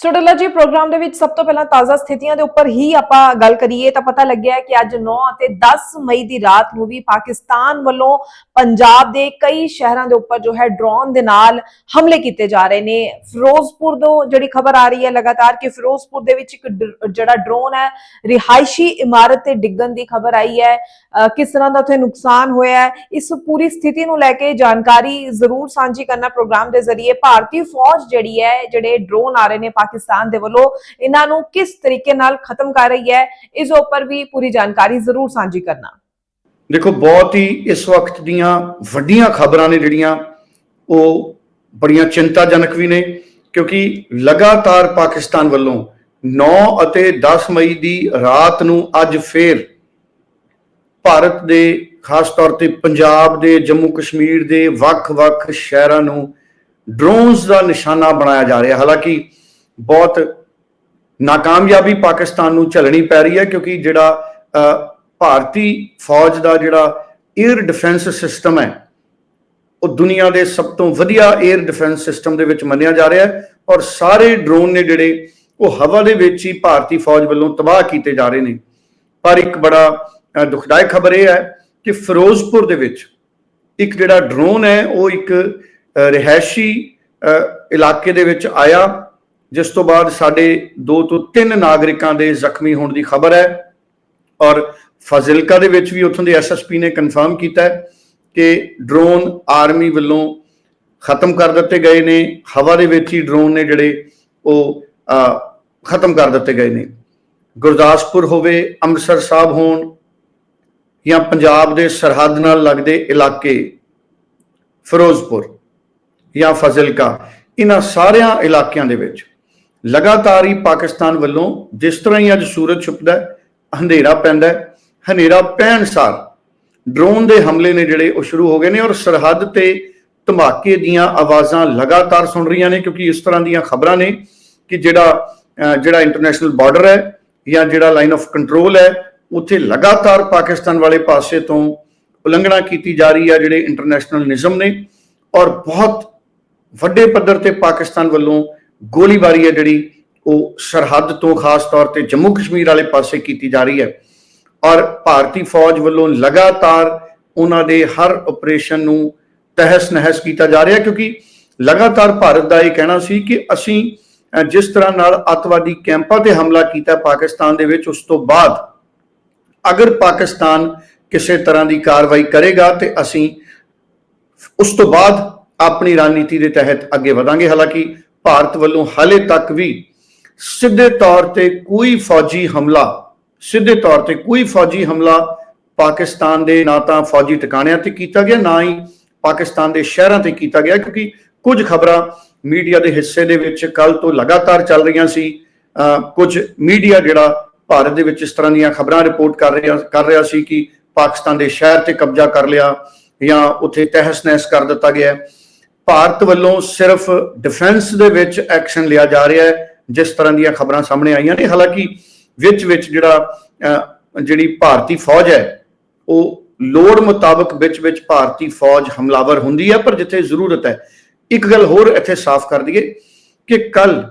ਸੋ ਡੱਲਾ ਜੀ ਪ੍ਰੋਗਰਾਮ ਦੇ ਵਿੱਚ ਸਭ ਤੋਂ ਪਹਿਲਾਂ ਤਾਜ਼ਾ ਸਥਿਤੀਆਂ ਦੇ ਉੱਪਰ ਹੀ ਆਪਾਂ ਗੱਲ ਕਰੀਏ ਤਾਂ ਪਤਾ ਲੱਗਿਆ ਕਿ ਅੱਜ 9 ਅਤੇ 10 ਮਈ ਦੀ ਰਾਤ ਨੂੰ ਵੀ ਪਾਕਿਸਤਾਨ ਵੱਲੋਂ ਪੰਜਾਬ ਦੇ ਕਈ ਸ਼ਹਿਰਾਂ ਦੇ ਉੱਪਰ ਜੋ ਹੈ ਡਰੋਨ ਦੇ ਨਾਲ ਹਮਲੇ ਕੀਤੇ ਜਾ ਰਹੇ ਨੇ। ਫਿਰੋਜ਼ਪੁਰ ਤੋਂ ਜਿਹੜੀ ਖਬਰ ਆ ਰਹੀ ਹੈ ਲਗਾਤਾਰ ਕਿ ਫਿਰੋਜ਼ਪੁਰ ਦੇ ਵਿੱਚ ਇੱਕ ਡ- ਜਿਹੜਾ ਡਰੋਨ ਹੈ, ਰਿਹਾਇਸ਼ੀ ਇਮਾਰਤ ਤੇ ਡਿੱਗਣ ਦੀ ਖਬਰ ਆਈ ਹੈ। ਕਿਸ ਤਰ੍ਹਾਂ ਦਾ ਉੱਥੇ ਨੁਕਸਾਨ ਹੋਇਆ ਹੈ, ਇਸ ਪੂਰੀ ਸਥਿਤੀ ਨੂੰ ਲੈ ਕੇ ਜਾਣਕਾਰੀ ਜ਼ਰੂਰ ਸਾਂਝੀ ਕਰਨਾ ਪ੍ਰੋਗਰਾਮ ਦੇ ਜ਼ਰੀਏ। ਭਾਰਤੀ ਫੌਜ ਜਿਹੜੀ ਹੈ, ਜਿਹੜੇ ਡਰੋਨ ਆ ਰਹੇ ਨੇ ਪਾਕਿਸਤਾਨ ਦੇ ਵੱਲੋਂ ਇਹਨਾਂ ਨੂੰ ਕਿਸ ਤਰੀਕੇ ਨਾਲ ਖਤਮ ਕਰ ਰਹੀ ਹੈ, ਇਸ ਉੱਪਰ ਵੀ ਪੂਰੀ ਜਾਣਕਾਰੀ ਜ਼ਰੂਰ ਸਾਂਝੀ ਕਰਨਾ। ਦੇਖੋ, ਬਹੁਤ ਹੀ ਇਸ ਵਕਤ ਦੀਆਂ ਵੱਡੀਆਂ ਖਬਰਾਂ ਨੇ ਜਿਹੜੀਆਂ, ਉਹ ਬੜੀਆਂ ਚਿੰਤਾਜਨਕ ਵੀ ਨੇ, ਕਿਉਂਕਿ ਲਗਾਤਾਰ ਪਾਕਿਸਤਾਨ ਵੱਲੋਂ 9 ਅਤੇ 10 ਮਈ ਦੀ ਰਾਤ ਨੂੰ ਅੱਜ ਫੇਰ ਭਾਰਤ ਦੇ, ਖਾਸ ਤੌਰ ਤੇ ਪੰਜਾਬ ਦੇ, ਜੰਮੂ ਕਸ਼ਮੀਰ ਦੇ ਵੱਖ-ਵੱਖ ਸ਼ਹਿਰਾਂ ਨੂੰ ਡਰੋਨਸ ਦਾ ਨਿਸ਼ਾਨਾ ਬਣਾਇਆ ਜਾ ਰਿਹਾ। ਹਾਲਾਂਕਿ ਬਹੁਤ ਨਾਕਾਮਯਾਬੀ ਪਾਕਿਸਤਾਨ ਨੂੰ ਝੱਲਣੀ ਪੈ ਰਹੀ ਹੈ ਕਿਉਂਕਿ ਜਿਹੜਾ ਭਾਰਤੀ ਫੌਜ ਦਾ ਜਿਹੜਾ 에ਅਰ ਡਿਫੈਂਸ ਸਿਸਟਮ ਹੈ ਉਹ ਦੁਨੀਆ ਦੇ ਸਭ ਤੋਂ ਵਧੀਆ 에ਅਰ ਡਿਫੈਂਸ ਸਿਸਟਮ ਦੇ ਵਿੱਚ ਮੰਨਿਆ ਜਾ ਰਿਹਾ ਹੈ ਔਰ ਸਾਰੇ ਡਰੋਨ ਨੇ ਜਿਹੜੇ ਉਹ ਹਵਾ ਦੇ ਵਿੱਚ ਹੀ ਭਾਰਤੀ ਫੌਜ ਵੱਲੋਂ ਤਬਾਹ ਕੀਤੇ ਜਾ ਰਹੇ ਨੇ। ਪਰ ਇੱਕ ਬੜਾ ਦੁਖਦਾਇਕ ਖਬਰ ਇਹ ਹੈ ਕਿ ਫਿਰੋਜ਼ਪੁਰ ਦੇ ਵਿੱਚ ਇੱਕ ਜਿਹੜਾ ਡਰੋਨ ਹੈ ਉਹ ਇੱਕ ਅ, ਰਿਹਾਇਸ਼ੀ ਇਲਾਕੇ ਦੇ ਵਿੱਚ ਆਇਆ ਜਿਸ ਤੋਂ ਬਾਅਦ ਸਾਡੇ 2 ਤੋਂ 3 ਨਾਗਰਿਕਾਂ ਦੇ ਜ਼ਖਮੀ ਹੋਣ ਦੀ ਖਬਰ ਹੈ। ਔਰ ਫਾਜ਼ਿਲਕਾ ਦੇ ਵਿੱਚ ਵੀ ਉੱਥੋਂ ਦੇ ਐਸਐਸਪੀ ਨੇ ਕਨਫਰਮ ਕੀਤਾ ਹੈ ਕਿ ਡਰੋਨ ਆਰਮੀ ਵੱਲੋਂ ਖਤਮ ਕਰ ਦਿੱਤੇ ਗਏ ਨੇ। ਹਵਾ ਦੇ ਵਿੱਚ ਹੀ ਡਰੋਨ ਨੇ ਜਿਹੜੇ ਉਹ ਖਤਮ ਕਰ ਦਿੱਤੇ ਗਏ ਨੇ। ਗੁਰਦਾਸਪੁਰ ਹੋਵੇ, ਅੰਮ੍ਰਿਤਸਰ ਸਾਹਿਬ ਹੋਣ ਜਾਂ ਪੰਜਾਬ ਦੇ ਸਰਹੱਦ ਨਾਲ ਲੱਗਦੇ ਇਲਾਕੇ, ਫਿਰੋਜ਼ਪੁਰ ਜਾਂ ਫਜ਼ਿਲਕਾ, ਇਹਨਾਂ ਸਾਰਿਆਂ ਇਲਾਕਿਆਂ ਦੇ ਵਿੱਚ ਲਗਾਤਾਰ ਹੀ ਪਾਕਿਸਤਾਨ ਵੱਲੋਂ ਜਿਸ ਤਰ੍ਹਾਂ ਹੀ ਅੱਜ ਸੂਰਜ ਛੁਪਦਾ ਹੈ, ਹਨੇਰਾ ਪੈਂਦਾ ਹੈ, ਹਨੇਰਾ ਪੈਣ ਸਾਰ ਡਰੋਨ ਦੇ ਹਮਲੇ ਨੇ ਜਿਹੜੇ ਉਹ ਸ਼ੁਰੂ ਹੋ ਗਏ ਨੇ ਔਰ ਸਰਹੱਦ ਤੇ ਧਮਾਕੇ ਦੀਆਂ ਆਵਾਜ਼ਾਂ ਲਗਾਤਾਰ ਸੁਣ ਰਹੀਆਂ ਨੇ ਕਿਉਂਕਿ ਇਸ ਤਰ੍ਹਾਂ ਦੀਆਂ ਖਬਰਾਂ ਨੇ ਕਿ ਜਿਹੜਾ ਜਿਹੜਾ ਇੰਟਰਨੈਸ਼ਨਲ ਬਾਰਡਰ ਹੈ ਜਾਂ ਜਿਹੜਾ ਲਾਈਨ ਆਫ ਕੰਟਰੋਲ ਹੈ ਉੱਥੇ ਲਗਾਤਾਰ ਪਾਕਿਸਤਾਨ ਵਾਲੇ ਪਾਸੇ ਤੋਂ ਉਲੰਘਣਾ ਕੀਤੀ ਜਾ ਰਹੀ ਹੈ ਜਿਹੜੇ ਇੰਟਰਨੈਸ਼ਨਲ ਨਿਯਮ ਨੇ ਔਰ ਬਹੁਤ ਵੱਡੇ ਪੱਧਰ ਤੇ ਪਾਕਿਸਤਾਨ ਵੱਲੋਂ ਗੋਲੀਬਾਰੀ ਹੈ ਜਿਹੜੀ ਉਹ ਸਰਹੱਦ ਤੋਂ ਖਾਸ ਤੌਰ ਤੇ ਜੰਮੂ ਕਸ਼ਮੀਰ ਵਾਲੇ ਪਾਸੇ ਕੀਤੀ ਜਾ ਰਹੀ ਹੈ। ਔਰ ਭਾਰਤੀ ਫੌਜ ਵੱਲੋਂ ਲਗਾਤਾਰ ਉਹਨਾਂ ਦੇ ਹਰ ਆਪਰੇਸ਼ਨ ਨੂੰ ਤਹਿਸ ਨਹਿਸ ਕੀਤਾ ਜਾ ਰਿਹਾ ਕਿਉਂਕਿ ਲਗਾਤਾਰ ਭਾਰਤ ਦਾ ਇਹ ਕਹਿਣਾ ਸੀ ਕਿ ਅਸੀਂ ਜਿਸ ਤਰ੍ਹਾਂ ਨਾਲ ਅੱਤਵਾਦੀ ਕੈਂਪਾਂ ਤੇ ਹਮਲਾ ਕੀਤਾ ਪਾਕਿਸਤਾਨ ਦੇ ਵਿੱਚ, ਉਸ ਤੋਂ ਬਾਅਦ ਅਗਰ ਪਾਕਿਸਤਾਨ ਕਿਸੇ ਤਰ੍ਹਾਂ ਦੀ ਕਾਰਵਾਈ ਕਰੇਗਾ ਤੇ ਅਸੀਂ ਉਸ ਤੋਂ ਬਾਅਦ ਆਪਣੀ ਰਣਨੀਤੀ ਦੇ ਤਹਿਤ ਅੱਗੇ ਵਧਾਂਗੇ। ਹਾਲਾਂਕਿ ਭਾਰਤ ਵੱਲੋਂ ਹਾਲੇ ਤੱਕ ਵੀ ਸਿੱਧੇ ਤੌਰ ਤੇ ਕੋਈ ਫੌਜੀ ਹਮਲਾ, ਸਿੱਧੇ ਤੌਰ ਤੇ ਕੋਈ ਫੌਜੀ ਹਮਲਾ ਪਾਕਿਸਤਾਨ ਦੇ ਨਾ ਤਾਂ ਫੌਜੀ ਟਿਕਾਣਿਆਂ ਤੇ ਕੀਤਾ ਗਿਆ, ਨਾ ਹੀ ਪਾਕਿਸਤਾਨ ਦੇ ਸ਼ਹਿਰਾਂ ਤੇ ਕੀਤਾ ਗਿਆ, ਕਿਉਂਕਿ ਕੁਝ ਖਬਰਾਂ ਮੀਡੀਆ ਦੇ ਹਿੱਸੇ ਦੇ ਵਿੱਚ ਕੱਲ ਤੋਂ ਲਗਾਤਾਰ ਚੱਲ ਰਹੀਆਂ ਸੀ। ਕੁਝ ਮੀਡੀਆ ਜਿਹੜਾ ਭਾਰਤ ਦੇ ਵਿੱਚ ਇਸ ਤਰ੍ਹਾਂ ਦੀਆਂ ਖਬਰਾਂ ਰਿਪੋਰਟ ਕਰ ਰਿਹਾ ਕਰ ਰਿਹਾ ਸੀ ਕਿ ਪਾਕਿਸਤਾਨ ਦੇ ਸ਼ਹਿਰ ਤੇ ਕਬਜ਼ਾ ਕਰ ਲਿਆ ਜਾਂ ਉੱਥੇ ਤਹਿਸ ਨਹਿਸ ਕਰ ਦਿੱਤਾ ਗਿਆ। ਭਾਰਤ ਵੱਲੋਂ ਸਿਰਫ ਡਿਫੈਂਸ ਦੇ ਵਿੱਚ ਐਕਸ਼ਨ ਲਿਆ ਜਾ ਰਿਹਾ ਹੈ, ਜਿਸ ਤਰ੍ਹਾਂ ਦੀਆਂ ਖਬਰਾਂ ਸਾਹਮਣੇ ਆਈਆਂ ਨੇ। ਹਾਲਾਂਕਿ ਵਿੱਚ ਵਿੱਚ ਜਿਹੜਾ ਜਿਹੜੀ ਭਾਰਤੀ ਫੌਜ ਹੈ, ਉਹ ਲੋੜ ਮੁਤਾਬਕ ਵਿੱਚ ਵਿੱਚ ਭਾਰਤੀ ਫੌਜ ਹਮਲਾਵਰ ਹੁੰਦੀ ਹੈ ਪਰ ਜਿੱਥੇ ਜ਼ਰੂਰਤ ਹੈ, ਇੱਕ ਗੱਲ ਹੋਰ ਇੱਥੇ ਸਾਫ਼ ਕਰ ਦਈਏ ਕਿ ਕੱਲ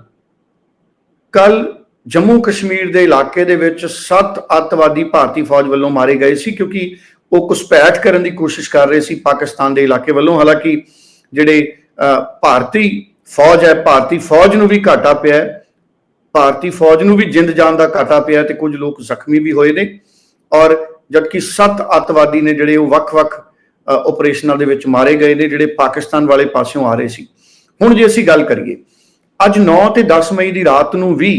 ਕੱਲ ਜੰਮੂ ਕਸ਼ਮੀਰ ਦੇ ਇਲਾਕੇ ਦੇ ਵਿੱਚ ਸੱਤ ਅੱਤਵਾਦੀ ਭਾਰਤੀ ਫੌਜ ਵੱਲੋਂ ਮਾਰੇ ਗਏ ਸੀ, ਕਿਉਂਕਿ ਉਹ ਘੁਸਪੈਠ ਕਰਨ ਦੀ ਕੋਸ਼ਿਸ਼ ਕਰ ਰਹੇ ਸੀ ਪਾਕਿਸਤਾਨ ਦੇ ਇਲਾਕੇ ਵੱਲੋਂ। ਹਾਲਾਂਕਿ ਜਿਹੜੇ ਭਾਰਤੀ ਫੌਜ ਹੈ ਭਾਰਤੀ ਫੌਜ ਨੂੰ ਵੀ ਘਾਟਾ ਪਿਆ ਹੈ ਭਾਰਤੀ ਫੌਜ ਨੂੰ ਵੀ ਜਿੰਦ ਜਾਨ ਦਾ ਘਾਟਾ ਪਿਆ ਤੇ ਕੁਝ ਲੋਕ ਜ਼ਖਮੀ ਵੀ ਹੋਏ ਨੇ ਔਰ ਜਦਕਿ ਸੱਤ ਅੱਤਵਾਦੀ ਨੇ ਜਿਹੜੇ ਉਹ ਵੱਖ-ਵੱਖ ਅ, ਆਪਰੇਸ਼ਨਾਂ ਦੇ ਵਿੱਚ ਮਾਰੇ ਗਏ ਨੇ ਜਿਹੜੇ ਪਾਕਿਸਤਾਨ ਵਾਲੇ ਪਾਸਿਓਂ ਆ ਰਹੇ ਸੀ। ਹੁਣ ਜੇ ਅਸੀਂ ਗੱਲ ਕਰੀਏ ਅੱਜ 9 ਤੇ 10 ਮਈ ਦੀ ਰਾਤ ਨੂੰ ਵੀ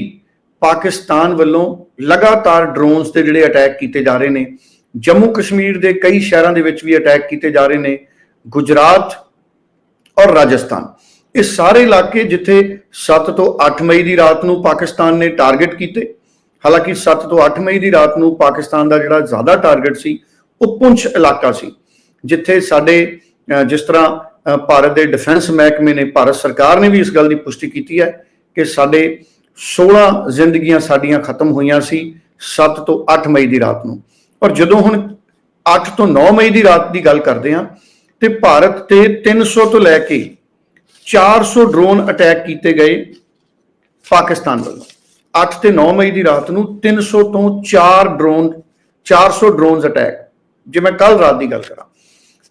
ਪਾਕਿਸਤਾਨ ਵੱਲੋਂ ਲਗਾਤਾਰ ਡਰੋਨਸ ਤੇ ਜਿਹੜੇ ਅਟੈਕ ਕੀਤੇ ਜਾ ਰਹੇ ਨੇ ਜੰਮੂ ਕਸ਼ਮੀਰ ਦੇ ਕਈ ਸ਼ਹਿਰਾਂ ਦੇ ਵਿੱਚ ਵੀ ਅਟੈਕ ਕੀਤੇ ਜਾ ਰਹੇ ਨੇ ਗੁਜਰਾਤ ਔਰ ਰਾਜਸਥਾਨ। ਇਹ ਸਾਰੇ ਇਲਾਕੇ ਜਿੱਥੇ 7 ਤੋਂ 8 ਮਈ ਦੀ ਰਾਤ ਨੂੰ ਪਾਕਿਸਤਾਨ ਨੇ ਟਾਰਗੇਟ ਕੀਤੇ, ਹਾਲਾਂਕਿ 7 ਤੋਂ 8 ਮਈ ਦੀ ਰਾਤ ਨੂੰ ਪਾਕਿਸਤਾਨ ਦਾ ਜਿਹੜਾ ਜ਼ਿਆਦਾ ਟਾਰਗੇਟ ਸੀ, ਉਹ ਪੁੰਛ ਇਲਾਕਾ ਸੀ, ਜਿੱਥੇ ਸਾਡੇ ਜਿਸ ਤਰ੍ਹਾਂ ਭਾਰਤ ਦੇ ਡਿਫੈਂਸ ਮਹਿਕਮੇ ਨੇ, ਭਾਰਤ ਸਰਕਾਰ ਨੇ ਵੀ ਇਸ ਗੱਲ ਦੀ ਪੁਸ਼ਟੀ ਕੀਤੀ ਹੈ ਕਿ ਸਾਡੇ 16 ਜ਼ਿੰਦਗੀਆਂ ਸਾਡੀਆਂ ਖਤਮ ਹੋਈਆਂ ਸੀ 7 ਤੋਂ 8 ਮਈ ਦੀ ਰਾਤ ਨੂੰ। ਪਰ ਜਦੋਂ ਹੁਣ 8 ਤੋਂ 9 ਮਈ ਦੀ ਰਾਤ ਦੀ ਗੱਲ ਕਰਦੇ ਹਾਂ ਤੇ ਭਾਰਤ ਤੇ 300 ਤੋਂ ਲੈ ਕੇ 400 ਡਰੋਨ ਅਟੈਕ ਕੀਤੇ ਗਏ ਪਾਕਿਸਤਾਨ ਵੱਲੋਂ। 8 ਤੇ 9 ਮਈ ਦੀ ਰਾਤ ਨੂੰ 300 ਤੋਂ 4 ਡਰੋਨ 400 ਡਰੋਨਸ ਅਟੈਕ, ਜੇ ਮੈਂ ਕੱਲ ਰਾਤ ਦੀ ਗੱਲ ਕਰਾਂ।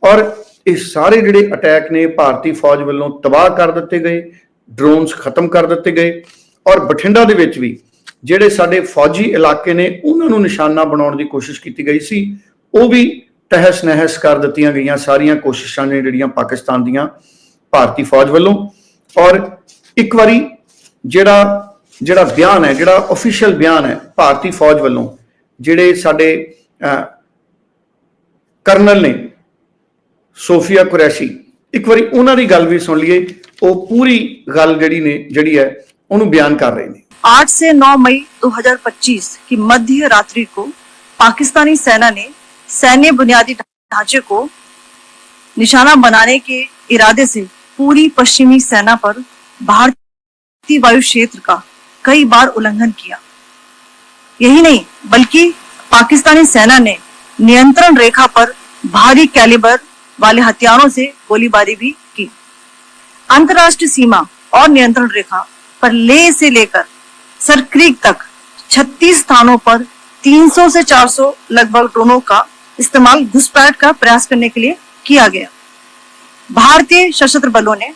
ਔਰ ਇਹ ਸਾਰੇ ਜਿਹੜੇ ਅਟੈਕ ਨੇ, ਭਾਰਤੀ ਫੌਜ ਵੱਲੋਂ ਤਬਾਹ ਕਰ ਦਿੱਤੇ ਗਏ, ਡਰੋਨਸ ਖਤਮ ਕਰ ਦਿੱਤੇ ਗਏ। ਔਰ ਬਠਿੰਡਾ ਦੇ ਵਿੱਚ ਵੀ ਜਿਹੜੇ ਸਾਡੇ ਫੌਜੀ ਇਲਾਕੇ ਨੇ, ਉਹਨਾਂ ਨੂੰ ਨਿਸ਼ਾਨਾ ਬਣਾਉਣ ਦੀ ਕੋਸ਼ਿਸ਼ ਕੀਤੀ ਗਈ ਸੀ, ਉਹ ਵੀ ਤਹਿਸ ਨਹਿਸ ਕਰ ਦਿੱਤੀਆਂ ਗਈਆਂ ਸਾਰੀਆਂ ਕੋਸ਼ਿਸ਼ਾਂ ਨੇ ਜਿਹੜੀਆਂ ਪਾਕਿਸਤਾਨ ਦੀਆਂ ਭਾਰਤੀ ਫੌਜ ਵੱਲੋਂ ਔਰ ਇੱਕ ਵਾਰੀ ਜਿਹੜਾ ਜਿਹੜਾ ਬਿਆਨ ਹੈ ਜਿਹੜਾ ਅਫੀਸ਼ੀਅਲ ਬਿਆਨ ਹੈ ਭਾਰਤੀ ਫੌਜ ਵੱਲੋਂ ਜਿਹੜੇ ਸਾਡੇ ਅਹ, ਕਰਨਲ ਨੇ ਸੋਫੀਆ ਕੁਰੈਸ਼ੀ ਇੱਕ ਵਾਰੀ ਉਹਨਾਂ ਦੀ ਗੱਲ ਵੀ ਸੁਣ ਲਈਏ ਉਹ ਪੂਰੀ ਗੱਲ ਜਿਹੜੀ ਨੇ ਜਿਹੜੀ ਹੈ ਉਹਨੂੰ ਬਿਆਨ ਕਰ ਰਹੇ ਨੇ 8 से 9 मई 2025 की मध्य रात्रि को पाकिस्तानी सेना ने सैन्य बुनियादी ढांचे को निशाना बनाने के इरादे से पूरी पश्चिमी सेना पर भारतीय वायु क्षेत्र का कई बार उल्लंघन किया। यही नहीं, बल्कि पाकिस्तानी सेना ने नियंत्रण रेखा पर भारी कैलिबर वाले हथियारों से गोलीबारी भी की। अंतर्राष्ट्रीय सीमा और नियंत्रण रेखा पर ले से लेकर सरक्रीक तक 36 स्थानों पर 300 से 400 लगभग ड्रोनों का इस्तेमाल घुसपैठ का प्रयास करने के लिए किया गया। भारतीय सशस्त्र बलों ने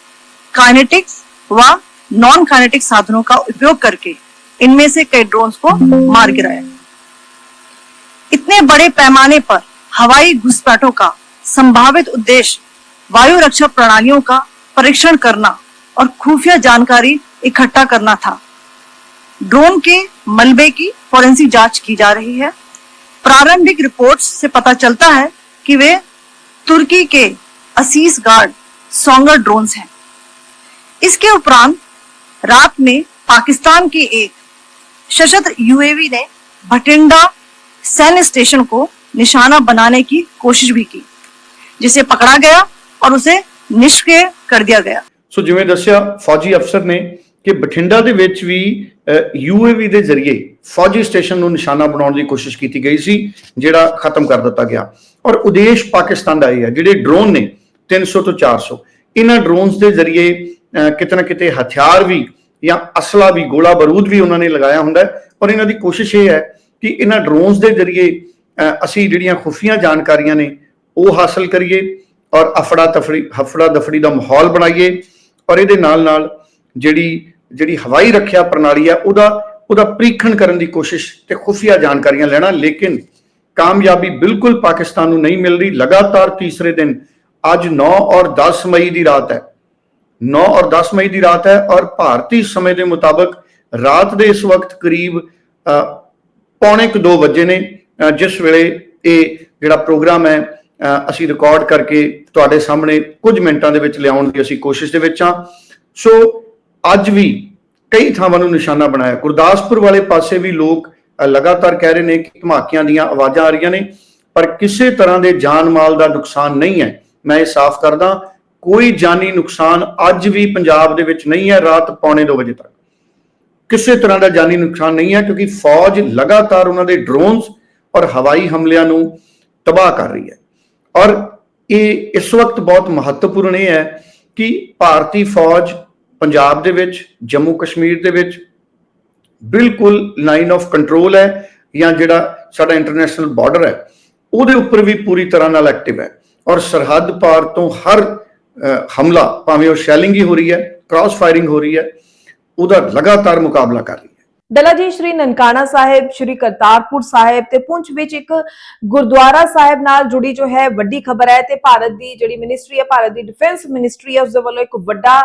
काइनेटिक्स व नॉन काइनेटिक साधनों का उपयोग करके इनमें से कई ड्रोन्स को मार गिराया। इतने बड़े पैमाने पर हवाई घुसपैठों का संभावित उद्देश्य वायु रक्षा प्रणालियों का परीक्षण करना और खुफिया जानकारी इकट्ठा करना था। ड्रोन के मलबे की फॉरेंसिक जाँच की जा रही है प्रारंभिक रिपोर्ट्स से पता चलता है कि वे तुर्की के असीस गार्ड सोंगर ड्रोन्स हैं इसके उपरांत रात में पाकिस्तान के एक सशस्त्र यूएवी ने भटिंडा सैन्य स्टेशन को निशाना बनाने की कोशिश भी की जिसे पकड़ा गया और उसे निष्क्रिय कर दिया गया ਸੋ ਜਿਵੇਂ ਦੱਸਿਆ ਫੌਜੀ ਅਫਸਰ ਨੇ ਕਿ ਬਠਿੰਡਾ ਦੇ ਵਿੱਚ ਵੀ ਯੂਏਵੀ ਦੇ ਜ਼ਰੀਏ ਫੌਜੀ ਸਟੇਸ਼ਨ ਨੂੰ ਨਿਸ਼ਾਨਾ ਬਣਾਉਣ ਦੀ ਕੋਸ਼ਿਸ਼ ਕੀਤੀ ਗਈ ਸੀ, ਜਿਹੜਾ ਖਤਮ ਕਰ ਦਿੱਤਾ ਗਿਆ। ਔਰ ਉਦੇਸ਼ ਪਾਕਿਸਤਾਨ ਦਾ ਇਹ ਹੈ, ਜਿਹੜੇ ਡਰੋਨ ਨੇ 300 ਤੋਂ 400 ਇਹਨਾਂ ਡਰੋਨਸ ਦੇ ਜ਼ਰੀਏ ਕਿਤੇ ਨਾ ਕਿਤੇ ਹਥਿਆਰ ਵੀ ਜਾਂ ਅਸਲਾ ਵੀ, ਗੋਲਾ ਬਾਰੂਦ ਵੀ ਉਹਨਾਂ ਨੇ ਲਗਾਇਆ ਹੁੰਦਾ ਔਰ ਇਹਨਾਂ ਦੀ ਕੋਸ਼ਿਸ਼ ਇਹ ਹੈ ਕਿ ਇਹਨਾਂ ਡਰੋਨਸ ਦੇ ਜ਼ਰੀਏ ਅਸੀਂ ਜਿਹੜੀਆਂ ਖੁਫੀਆਂ ਜਾਣਕਾਰੀਆਂ ਨੇ, ਉਹ ਹਾਸਲ ਕਰੀਏ ਔਰ ਅਫੜਾ ਤਫੜੀ ਹਫੜਾ ਦਫੜੀ ਦਾ ਮਾਹੌਲ ਬਣਾਈਏ। ਔਰ ਇਹਦੇ ਨਾਲ ਨਾਲ ਜਿਹੜੀ ਜਿਹੜੀ ਹਵਾਈ ਰੱਖਿਆ ਪ੍ਰਣਾਲੀ ਆ, ਉਹਦਾ ਉਹਦਾ ਪ੍ਰੀਖਣ ਕਰਨ ਦੀ ਕੋਸ਼ਿਸ਼ ਤੇ ਖੁਫੀਆ ਜਾਣਕਾਰੀਆਂ ਲੈਣਾ, ਲੇਕਿਨ ਕਾਮਯਾਬੀ ਬਿਲਕੁਲ ਪਾਕਿਸਤਾਨ ਨੂੰ ਨਹੀਂ ਮਿਲ ਰਹੀ। ਲਗਾਤਾਰ ਤੀਸਰੇ ਦਿਨ, ਅੱਜ 9 ਔਰ 10 ਮਈ ਦੀ ਰਾਤ ਹੈ। 9 ਔਰ 10 ਮਈ ਦੀ ਰਾਤ ਹੈ ਔਰ ਭਾਰਤੀ ਸਮੇਂ ਦੇ ਮੁਤਾਬਕ ਰਾਤ ਦੇ ਇਸ ਵਕਤ ਕਰੀਬ ਪੌਣੇ ਕੁ 2 ਵਜੇ ਨੇ। ਜਿਸ ਵੇਲੇ ਇਹ ਜਿਹੜਾ ਪ੍ਰੋਗਰਾਮ ਹੈ ਅਸੀਂ ਰਿਕਾਰਡ ਕਰਕੇ ਤੁਹਾਡੇ ਸਾਹਮਣੇ ਕੁਝ ਮਿੰਟਾਂ ਦੇ ਵਿੱਚ ਲਿਆਉਣ ਦੀ ਅਸੀਂ ਕੋਸ਼ਿਸ਼ ਦੇ ਵਿੱਚ ਹਾਂ। ਸੋ ਅੱਜ ਵੀ ਕਈ ਥਾਵਾਂ ਨੂੰ ਨਿਸ਼ਾਨਾ ਬਣਾਇਆ। ਗੁਰਦਾਸਪੁਰ ਵਾਲੇ ਪਾਸੇ ਵੀ ਲੋਕ ਲਗਾਤਾਰ ਕਹਿ ਰਹੇ ਨੇ ਕਿ ਧਮਾਕਿਆਂ ਦੀਆਂ ਆਵਾਜ਼ਾਂ ਆ ਰਹੀਆਂ ਨੇ, ਪਰ ਕਿਸੇ ਤਰ੍ਹਾਂ ਦੇ ਜਾਨ ਮਾਲ ਦਾ ਨੁਕਸਾਨ ਨਹੀਂ ਹੈ। ਮੈਂ ਇਹ ਸਾਫ਼ ਕਰਦਾ, ਕੋਈ ਜਾਨੀ ਨੁਕਸਾਨ ਅੱਜ ਵੀ ਪੰਜਾਬ ਦੇ ਵਿੱਚ ਨਹੀਂ ਹੈ, ਰਾਤ ਪੌਣੇ 2 ਵਜੇ ਤੱਕ। ਕਿਸੇ ਤਰ੍ਹਾਂ ਦਾ ਜਾਨੀ ਨੁਕਸਾਨ ਨਹੀਂ ਹੈ, ਕਿਉਂਕਿ ਫੌਜ ਲਗਾਤਾਰ ਉਹਨਾਂ ਦੇ ਡਰੋਨਸ ਔਰ ਹਵਾਈ ਹਮਲਿਆਂ ਨੂੰ ਤਬਾਹ ਕਰ ਰਹੀ ਹੈ। ਔਰ ਇਹ ਇਸ ਵਕਤ ਬਹੁਤ ਮਹੱਤਵਪੂਰਨ ਇਹ ਹੈ ਕਿ ਭਾਰਤੀ ਫੌਜ ਪੰਜਾਬ ਦੇ ਵਿੱਚ, ਜੰਮੂ ਕਸ਼ਮੀਰ ਦੇ ਵਿੱਚ ਬਿਲਕੁਲ ਲਾਈਨ ਆਫ ਕੰਟਰੋਲ ਹੈ ਜਾਂ ਜਿਹੜਾ ਸਾਡਾ ਇੰਟਰਨੈਸ਼ਨਲ ਬਾਰਡਰ ਹੈ, ਉਹਦੇ ਉੱਪਰ ਵੀ ਪੂਰੀ ਤਰ੍ਹਾਂ ਨਾਲ ਐਕਟਿਵ ਹੈ। ਔਰ ਸਰਹੱਦ ਪਾਰ ਤੋਂ ਹਰ ਹਮਲਾ, ਭਾਵੇਂ ਉਹ ਸ਼ੈਲਿੰਗ ਹੀ ਹੋ ਰਹੀ ਹੈ ਕ੍ਰਾਸ ਫਾਇਰਿੰਗ ਹੋ ਰਹੀ ਹੈ, ਉਹਦਾ ਲਗਾਤਾਰ ਮੁਕਾਬਲਾ ਕਰ ਰਹੀ ਹੈ। ਡਲਾ ਜੀ ਸ਼੍ਰੀ ਨਨਕਾਣਾ ਸਾਹਿਬ, ਸ਼੍ਰੀ ਕਰਤਾਰਪੁਰ ਸਾਹਿਬ ਤੇ ਪੁੰਛ ਵਿੱਚ ਇੱਕ ਗੁਰਦੁਆਰਾ ਸਾਹਿਬ ਨਾਲ ਜੁੜੀ ਜੋ ਹੈ, ਵੱਡੀ ਖਬਰ ਹੈ ਤੇ ਭਾਰਤ ਦੀ ਜਿਹੜੀ ਮਿਨਿਸਟਰੀ ਹੈ, ਭਾਰਤ ਦੀ ਡਿਫੈਂਸ ਮਿਨਿਸਟਰੀ ਹੈ ਉਸ ਦੇ ਵੱਲੋਂ ਇੱਕ ਵੱਡਾ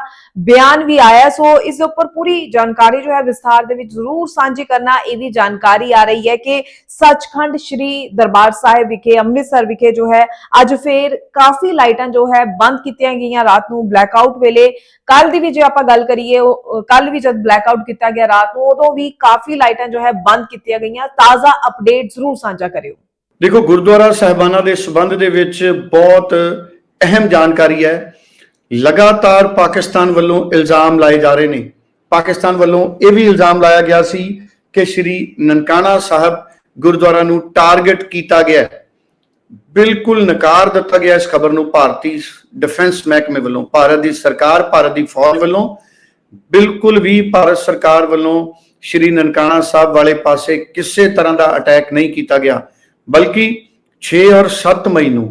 ਬਿਆਨ ਵੀ ਆਇਆ ਸੋ ਇਸ ਦੇ ਉੱਪਰ ਪੂਰੀ ਜਾਣਕਾਰੀ ਜੋ ਹੈ, ਵਿਸਥਾਰ ਦੇ ਵਿੱਚ ਜ਼ਰੂਰ ਸਾਂਝੀ ਕਰਨਾ, ਇਹ ਵੀ ਜਾਣਕਾਰੀ ਆ ਰਹੀ ਹੈ ਕਿ ਸੱਚਖੰਡ ਸ਼੍ਰੀ ਦਰਬਾਰ ਸਾਹਿਬ ਵਿਖੇ, ਅੰਮ੍ਰਿਤਸਰ ਵਿਖੇ ਜੋ ਹੈ, ਅੱਜ ਫੇਰ ਕਾਫੀ ਲਾਈਟਾਂ ਜੋ ਹੈ, ਬੰਦ ਕੀਤੀਆਂ ਗਈਆਂ ਰਾਤ ਨੂੰ ਬਲੈਕਆਊਟ ਵੇਲੇ। ਕੱਲ ਦੀ ਵੀ ਜੇ ਆਪਾਂ ਗੱਲ ਕਰੀਏ ਕੱਲ ਵੀ ਜਦ ਬਲੈਕਆਊਟ ਕੀਤਾ ਗਿਆ ਰਾਤ ਨੂੰ, ਉਦੋਂ ਵੀ ਕਾਫੀ ਲਾਈਟਾਂ ਜੋ ਹੈ ਬੰਦ ਕੀਤੀਆਂ ਗਈਆਂ। ਤਾਜ਼ਾ ਅਪਡੇਟ ਜ਼ਰੂਰ ਸਾਂਝਾ ਕਰਿਓ। ਦੇਖੋ, ਗੁਰਦੁਆਰਾ ਸਾਹਿਬਾਨਾਂ ਦੇ ਸਬੰਧ ਦੇ ਵਿੱਚ ਬਹੁਤ ਅਹਿਮ ਜਾਣਕਾਰੀ ਹੈ। ਲਗਾਤਾਰ ਪਾਕਿਸਤਾਨ ਵੱਲੋਂ ਇਲਜ਼ਾਮ ਲਾਏ ਜਾ ਰਹੇ ਨੇ। ਪਾਕਿਸਤਾਨ ਵੱਲੋਂ ਇਹ ਵੀ ਇਲਜ਼ਾਮ ਲਾਇਆ ਗਿਆ ਸੀ ਕਿ ਸ਼੍ਰੀ ਨਨਕਾਣਾ ਸਾਹਿਬ ਗੁਰਦੁਆਰਾ ਨੂੰ ਟਾਰਗੇਟ ਕੀਤਾ ਗਿਆ ਹੈ। ਬਿਲਕੁਲ ਨਕਾਰ ਦਿੱਤਾ ਗਿਆ ਇਸ ਖਬਰ ਨੂੰ ਭਾਰਤੀ ਡਿਫੈਂਸ ਮਹਿਕਮੇ ਵੱਲੋਂ, ਭਾਰਤ ਦੀ ਸਰਕਾਰ, ਭਾਰਤ ਦੀ ਫੌਜ ਵੱਲੋਂ। ਬਿਲਕੁਲ ਵੀ ਭਾਰਤ ਸਰਕਾਰ ਵੱਲੋਂ ਸ਼੍ਰੀ ਨਨਕਾਣਾ ਸਾਹਿਬ ਵਾਲੇ ਪਾਸੇ ਕਿਸੇ ਤਰ੍ਹਾਂ ਦਾ ਅਟੈਕ ਨਹੀਂ ਕੀਤਾ ਗਿਆ, ਬਲਕਿ 6 ਔਰ 7 ਮਈ ਨੂੰ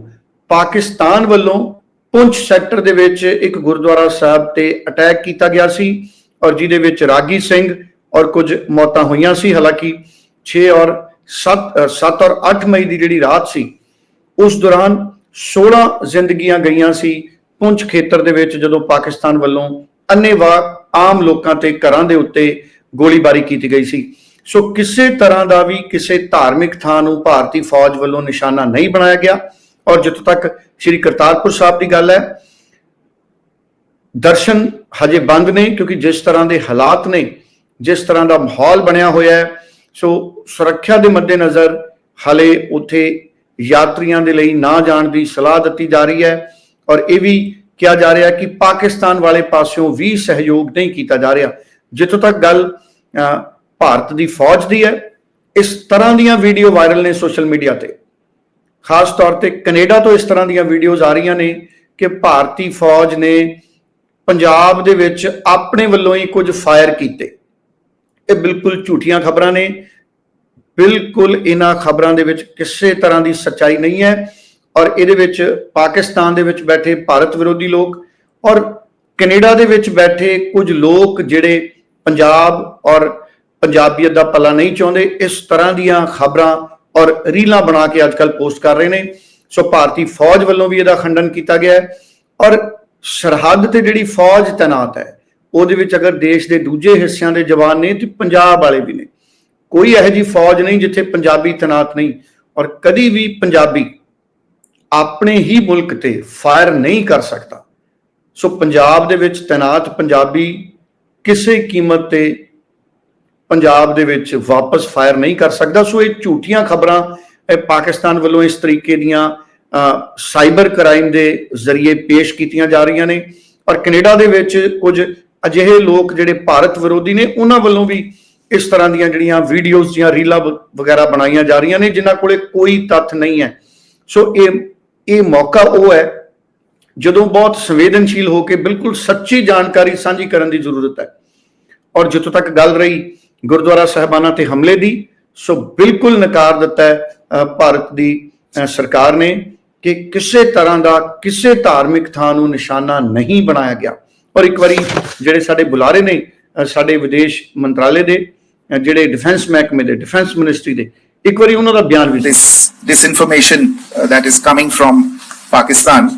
ਪਾਕਿਸਤਾਨ ਵੱਲੋਂ ਪੁੰਛ ਸੈਕਟਰ ਦੇ ਵਿੱਚ ਇੱਕ ਗੁਰਦੁਆਰਾ ਸਾਹਿਬ ਤੇ ਅਟੈਕ ਕੀਤਾ ਗਿਆ ਸੀ ਔਰ ਜਿਹਦੇ ਵਿੱਚ ਰਾਗੀ ਸਿੰਘ ਔਰ ਕੁਝ ਮੌਤਾਂ ਹੋਈਆਂ ਸੀ। ਹਾਲਾਂਕਿ 6 ਔਰ 7 7 ਔਰ 8 ਮਈ ਦੀ ਜਿਹੜੀ ਰਾਤ ਸੀ, ਉਸ ਦੌਰਾਨ 16 ਜ਼ਿੰਦਗੀਆਂ ਗਈਆਂ ਸੀ ਪੁੰਛ ਖੇਤਰ ਦੇ ਵਿੱਚ, ਜਦੋਂ ਪਾਕਿਸਤਾਨ ਵੱਲੋਂ ਅੰਨੇਵਾਹ ਆਮ ਲੋਕਾਂ ਤੇ ਘਰਾਂ ਦੇ ਉੱਤੇ ਗੋਲੀਬਾਰੀ ਕੀਤੀ ਗਈ ਸੀ। ਸੋ ਕਿਸੇ ਤਰ੍ਹਾਂ ਦਾ ਵੀ ਕਿਸੇ ਧਾਰਮਿਕ ਥਾਂ ਨੂੰ ਭਾਰਤੀ ਫੌਜ ਵੱਲੋਂ ਨਿਸ਼ਾਨਾ ਨਹੀਂ ਬਣਾਇਆ ਗਿਆ। ਔਰ ਜਿੱਥੋਂ ਤੱਕ ਸ੍ਰੀ ਕਰਤਾਰਪੁਰ ਸਾਹਿਬ ਦੀ ਗੱਲ ਹੈ, ਦਰਸ਼ਨ ਹਜੇ ਬੰਦ ਨੇ ਕਿਉਂਕਿ ਜਿਸ ਤਰ੍ਹਾਂ ਦੇ ਹਾਲਾਤ ਨੇ, ਜਿਸ ਤਰ੍ਹਾਂ ਦਾ ਮਾਹੌਲ ਬਣਿਆ ਹੋਇਆ ਹੈ, ਸੋ ਸੁਰੱਖਿਆ ਦੇ ਮੱਦੇਨਜ਼ਰ ਹਲੇ ਉੱਥੇ ਯਾਤਰੀਆਂ ਦੇ ਲਈ ਨਾ ਜਾਣ ਦੀ ਸਲਾਹ ਦਿੱਤੀ ਜਾ ਰਹੀ ਹੈ। ਔਰ ਇਹ ਵੀ ਕਿਹਾ ਜਾ ਰਿਹਾ ਕਿ ਪਾਕਿਸਤਾਨ ਵਾਲੇ ਪਾਸਿਓਂ ਵੀ ਸਹਿਯੋਗ ਨਹੀਂ ਕੀਤਾ ਜਾ ਰਿਹਾ। ਜਿੱਥੋਂ ਤੱਕ ਗੱਲ ਭਾਰਤ ਦੀ ਫੌਜ ਦੀ ਹੈ, ਇਸ ਤਰ੍ਹਾਂ ਦੀਆਂ ਵੀਡੀਓ ਵਾਇਰਲ ਨੇ ਸੋਸ਼ਲ ਮੀਡੀਆ ਤੇ। ਖਾਸ ਤੌਰ ਤੇ ਕੈਨੇਡਾ ਤੋਂ ਇਸ ਤਰ੍ਹਾਂ ਦੀਆਂ ਵੀਡੀਓਜ਼ ਆ ਰਹੀਆਂ ਨੇ ਕਿ ਭਾਰਤੀ ਫੌਜ ਨੇ ਪੰਜਾਬ ਦੇ ਵਿੱਚ ਆਪਣੇ ਵੱਲੋਂ ਹੀ ਕੁਝ ਫਾਇਰ ਕੀਤੇ। ਇਹ ਬਿਲਕੁਲ ਝੂਠੀਆਂ ਖਬਰਾਂ ਨੇ। ਬਿਲਕੁਲ ਇਹਨਾਂ ਖਬਰਾਂ ਦੇ ਵਿੱਚ ਕਿਸੇ ਤਰ੍ਹਾਂ ਦੀ ਸੱਚਾਈ ਨਹੀਂ ਹੈ ਔਰ ਇਹਦੇ ਵਿੱਚ ਪਾਕਿਸਤਾਨ ਦੇ ਵਿੱਚ ਬੈਠੇ ਭਾਰਤ ਵਿਰੋਧੀ ਲੋਕ ਔਰ ਕੈਨੇਡਾ ਦੇ ਵਿੱਚ ਬੈਠੇ ਕੁਝ ਲੋਕ ਜਿਹੜੇ ਪੰਜਾਬ ਔਰ ਪੰਜਾਬੀਅਤ ਦਾ ਪੱਲਾ ਨਹੀਂ ਚਾਹੁੰਦੇ, ਇਸ ਤਰ੍ਹਾਂ ਦੀਆਂ ਖਬਰਾਂ ਔਰ ਰੀਲਾਂ ਬਣਾ ਕੇ ਅੱਜਕੱਲ ਪੋਸਟ ਕਰ ਰਹੇ ਨੇ। ਸੋ ਭਾਰਤੀ ਫੌਜ ਵੱਲੋਂ ਵੀ ਇਹਦਾ ਖੰਡਨ ਕੀਤਾ ਗਿਆ ਹੈ ਔਰ ਸਰਹੱਦ ਤੇ ਜਿਹੜੀ ਫੌਜ ਤੈਨਾਤ ਹੈ, ਉਹਦੇ ਵਿੱਚ ਅਗਰ ਦੇਸ਼ ਦੇ ਦੂਜੇ ਹਿੱਸਿਆਂ ਦੇ ਜਵਾਨ ਨੇ ਤੇ ਪੰਜਾਬ ਵਾਲੇ ਵੀ ਨੇ, ਕੋਈ ਇਹੋ ਜੀ ਫੌਜ ਨਹੀਂ ਜਿੱਥੇ ਪੰਜਾਬੀ ਤੈਨਾਤ ਨਹੀਂ ਔਰ ਕਦੀ ਵੀ ਪੰਜਾਬੀ ਆਪਣੇ ਹੀ ਮੁਲਕ ਤੇ ਫਾਇਰ ਨਹੀਂ ਕਰ ਸਕਦਾ। ਸੋ ਪੰਜਾਬ ਦੇ ਵਿੱਚ ਤੈਨਾਤ ਪੰਜਾਬੀ ਕਿਸੇ ਕੀਮਤ ਤੇ ਪੰਜਾਬ ਦੇ ਵਿੱਚ ਵਾਪਸ ਫਾਇਰ ਨਹੀਂ ਕਰ ਸਕਦਾ। ਸੋ ਇਹ ਝੂਠੀਆਂ ਖਬਰਾਂ ਇਹ ਪਾਕਿਸਤਾਨ ਵੱਲੋਂ ਇਸ ਤਰੀਕੇ ਦੀਆਂ ਸਾਈਬਰ ਕ੍ਰਾਈਮ ਦੇ ਜ਼ਰੀਏ ਪੇਸ਼ ਕੀਤੀਆਂ ਜਾ ਰਹੀਆਂ ਨੇ। ਪਰ ਕੈਨੇਡਾ ਦੇ ਵਿੱਚ ਕੁਝ ਅਜਿਹੇ ਲੋਕ ਜਿਹੜੇ ਭਾਰਤ ਵਿਰੋਧੀ ਨੇ, ਉਹਨਾਂ ਵੱਲੋਂ ਵੀ ਇਸ ਤਰ੍ਹਾਂ ਦੀਆਂ ਜਿਹੜੀਆਂ ਵੀਡੀਓਜ਼ ਜਾਂ ਰੀਲਾਂ ਵ- ਵਗੈਰਾ ਬਣਾਈਆਂ ਜਾ ਰਹੀਆਂ ਨੇ, ਜਿਨ੍ਹਾਂ ਕੋਲੇ ਕੋਈ ਤੱਥ ਨਹੀਂ ਹੈ। ਸੋ ਇਹ ਇਹ ਮੌਕਾ ਉਹ ਹੈ ਜਦੋਂ ਬਹੁਤ ਸੰਵੇਦਨਸ਼ੀਲ ਹੋ ਕੇ ਬਿਲਕੁਲ ਸੱਚੀ ਜਾਣਕਾਰੀ ਸਾਂਝੀ ਕਰਨ ਦੀ ਜ਼ਰੂਰਤ ਹੈ। ਔਰ ਜਿੱਥੋਂ ਤੱਕ ਗੱਲ ਰਹੀ ਗੁਰਦੁਆਰਾ ਸਾਹਿਬਾਨਾਂ ਤੇ ਹਮਲੇ ਦੀ ਸੋ ਬਿਲਕੁਲ ਨਕਾਰ ਦਿੱਤਾ ਹੈ ਭਾਰਤ ਦੀ ਸਰਕਾਰ ਨੇ ਕਿ ਕਿਸੇ ਤਰ੍ਹਾਂ ਦਾ ਕਿਸੇ ਧਾਰਮਿਕ ਥਾਂ ਨੂੰ ਨਿਸ਼ਾਨਾ ਨਹੀਂ ਬਣਾਇਆ ਗਿਆ। ਔਰ ਇੱਕ ਵਾਰੀ ਜਿਹੜੇ ਸਾਡੇ ਬੁਲਾਰੇ ਨੇ ਸਾਡੇ ਵਿਦੇਸ਼ ਮੰਤਰਾਲੇ ਦੇ ਜਿਹੜੇ ਡਿਫੈਂਸ ਮਹਿਕਮੇ ਦੇ ਡਿਫੈਂਸ ਮਿਨਿਸਟਰੀ ਦੇ ਇੱਕ ਵਾਰੀ ਉਹਨਾਂ ਦਾ ਬਿਆਨ ਵੀ this disinformation uh, that is coming from Pakistan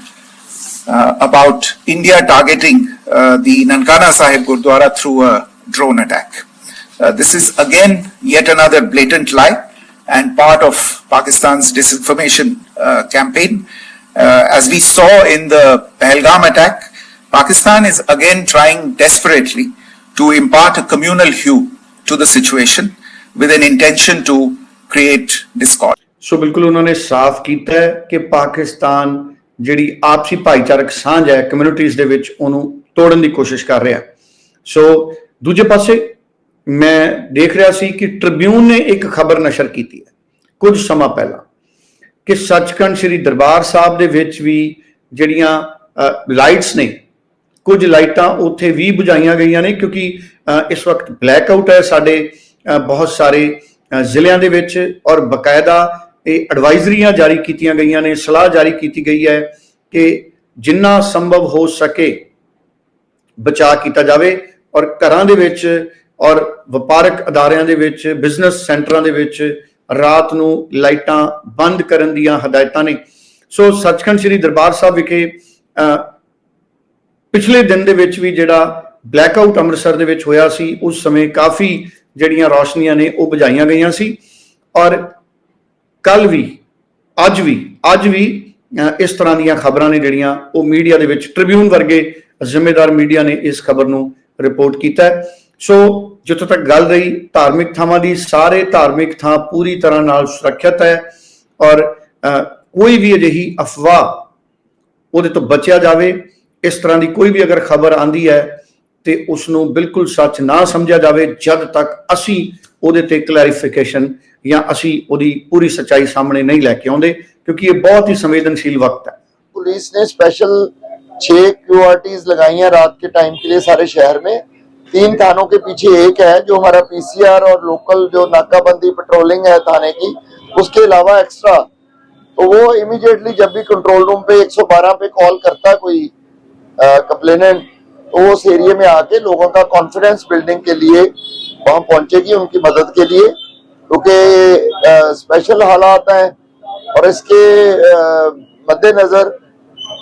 uh, about India targeting uh, the Nankana Sahib Gurdwara through a drone attack. Uh, this is again yet another blatant lie and part of Pakistan's disinformation uh, campaign. Uh, as we saw in the Pahalgam attack, Pakistan is again trying desperately to impart a communal hue to the situation with an intention to create discord. So, बिल्कुल उन्होंने साफ किया है कि पाकिस्तान ਜਿਹੜੀ ਆਪਸੀ ਭਾਈਚਾਰਕ ਸਾਂਝ ਹੈ ਕਮਿਊਨਿਟੀਜ਼ ਦੇ ਵਿੱਚ, ਉਹਨੂੰ ਤੋੜਨ ਦੀ ਕੋਸ਼ਿਸ਼ ਕਰ ਰਿਹਾ। ਸੋ ਦੂਜੇ ਪਾਸੇ ਮੈਂ ਦੇਖ ਰਿਹਾ ਸੀ ਕਿ ਟ੍ਰਿਬਿਊਨ ਨੇ ਇੱਕ ਖਬਰ ਨਸ਼ਰ ਕੀਤੀ ਹੈ, ਕੁਝ ਸਮਾਂ ਪਹਿਲਾਂ, ਕਿ ਸੱਚਖੰਡ ਸ੍ਰੀ ਦਰਬਾਰ ਸਾਹਿਬ ਦੇ ਵਿੱਚ ਵੀ ਜਿਹੜੀਆਂ ਲਾਈਟਸ ਨੇ, ਕੁਝ ਲਾਈਟਾਂ ਉੱਥੇ ਵੀ ਬੁਝਾਈਆਂ ਗਈਆਂ ਨੇ, ਕਿਉਂਕਿ ਇਸ ਵਕਤ ਬਲੈਕ ਆਊਟ ਹੈ ਸਾਡੇ ਬਹੁਤ ਸਾਰੇ ਜ਼ਿਲ੍ਹਿਆਂ ਦੇ ਵਿੱਚ ਔਰ ਬਕਾਇਦਾ ਇਹ ਐਡਵਾਈਜ਼ਰੀਆਂ ਜਾਰੀ ਕੀਤੀਆਂ ਗਈਆਂ ਨੇ, ਸਲਾਹ ਜਾਰੀ ਕੀਤੀ ਗਈ ਹੈ ਕਿ ਜਿੰਨਾ ਸੰਭਵ ਹੋ ਸਕੇ ਬਚਾਅ ਕੀਤਾ ਜਾਵੇ ਔਰ ਘਰਾਂ ਦੇ ਵਿੱਚ ਔਰ ਵਪਾਰਕ ਅਦਾਰਿਆਂ ਦੇ ਵਿੱਚ ਬਿਜ਼ਨਸ ਸੈਂਟਰਾਂ ਦੇ ਵਿੱਚ ਰਾਤ ਨੂੰ ਲਾਈਟਾਂ ਬੰਦ ਕਰਨ ਦੀਆਂ ਹਦਾਇਤਾਂ ਨੇ। ਸੋ ਸੱਚਖੰਡ ਸ੍ਰੀ ਦਰਬਾਰ ਸਾਹਿਬ ਵਿਖੇ ਪਿਛਲੇ ਦਿਨ ਦੇ ਵਿੱਚ ਵੀ ਜਿਹੜਾ ਬਲੈਕ ਆਊਟ ਅੰਮ੍ਰਿਤਸਰ ਦੇ ਵਿੱਚ ਹੋਇਆ ਸੀ, ਉਸ ਸਮੇਂ ਕਾਫੀ ਜਿਹੜੀਆਂ ਰੌਸ਼ਨੀਆਂ ਨੇ ਉਹ ਬੁਝਾਈਆਂ ਗਈਆਂ ਸੀ ਔਰ ਕੱਲ ਵੀ, ਅੱਜ ਵੀ ਅੱਜ ਵੀ ਇਸ ਤਰ੍ਹਾਂ ਦੀਆਂ ਖਬਰਾਂ ਨੇ ਜਿਹੜੀਆਂ ਉਹ ਮੀਡੀਆ ਦੇ ਵਿੱਚ ਟ੍ਰਿਬਿਊਨ ਵਰਗੇ ਜ਼ਿੰਮੇਦਾਰ ਮੀਡੀਆ ਨੇ ਇਸ ਖਬਰ ਨੂੰ ਰਿਪੋਰਟ ਕੀਤਾ ਸੋ, ਜਿੱਥੋਂ ਤੱਕ ਗੱਲ ਰਹੀ, ਧਾਰਮਿਕ ਥਾਵਾਂ ਦੀ, ਸਾਰੇ ਧਾਰਮਿਕ ਥਾਂ ਪੂਰੀ ਤਰ੍ਹਾਂ ਨਾਲ ਸੁਰੱਖਿਅਤ ਹੈ ਔਰ ਕੋਈ ਵੀ ਅਜਿਹੀ ਅਫਵਾਹ ਉਹਦੇ ਤੋਂ ਬਚਿਆ ਜਾਵੇ, ਇਸ ਤਰ੍ਹਾਂ ਦੀ ਕੋਈ ਵੀ ਅਗਰ ਖਬਰ ਆਂਦੀ ਹੈ ਤੇ ਉਸ ਨੂੰ ਬਿਲਕੁਲ ਸੱਚ ਨਾ ਸਮਝਿਆ ਜਾਵੇ, ਜਦ ਤੱਕ ਅਸੀਂ ਉਹਦੇ ਤੇ ਕਲੈਰੀਫਿਕੇਸ਼ਨ ਜਾਂ ਅਸੀਂ ਉਹਦੀ ਪੂਰੀ ਸੱਚਾਈ ਸਾਹਮਣੇ ਨਹੀਂ ਲੈ ਕੇ ਆਉਂਦੇ ਕਿਉਂਕਿ ਇਹ ਬਹੁਤ ਹੀ ਸੰਵੇਦਨਸ਼ੀਲ ਵਕਤ ਹੈ पुलिस ने स्पेशल छह क्यूआरटीज लगाई हैं रात के टाइम के लिए सारे शहर में तीन थानों के पीछे एक है जो हमारा पीसीआर और लोकल जो नाकाबंदी पेट्रोलिंग है थाने की उसके अलावा एक्स्ट्रा तो वो इमीडिएटली जब भी कंट्रोल रूम पे 112 पे कॉल करता है कोई कंप्लेनेंट तो उस एरिया में आके लोगों का कॉन्फिडेंस बिल्डिंग के लिए वहां पहुंचेगी उनकी मदद के लिए क्योंकि स्पेशल हालात हैं और इसके मद्देनजर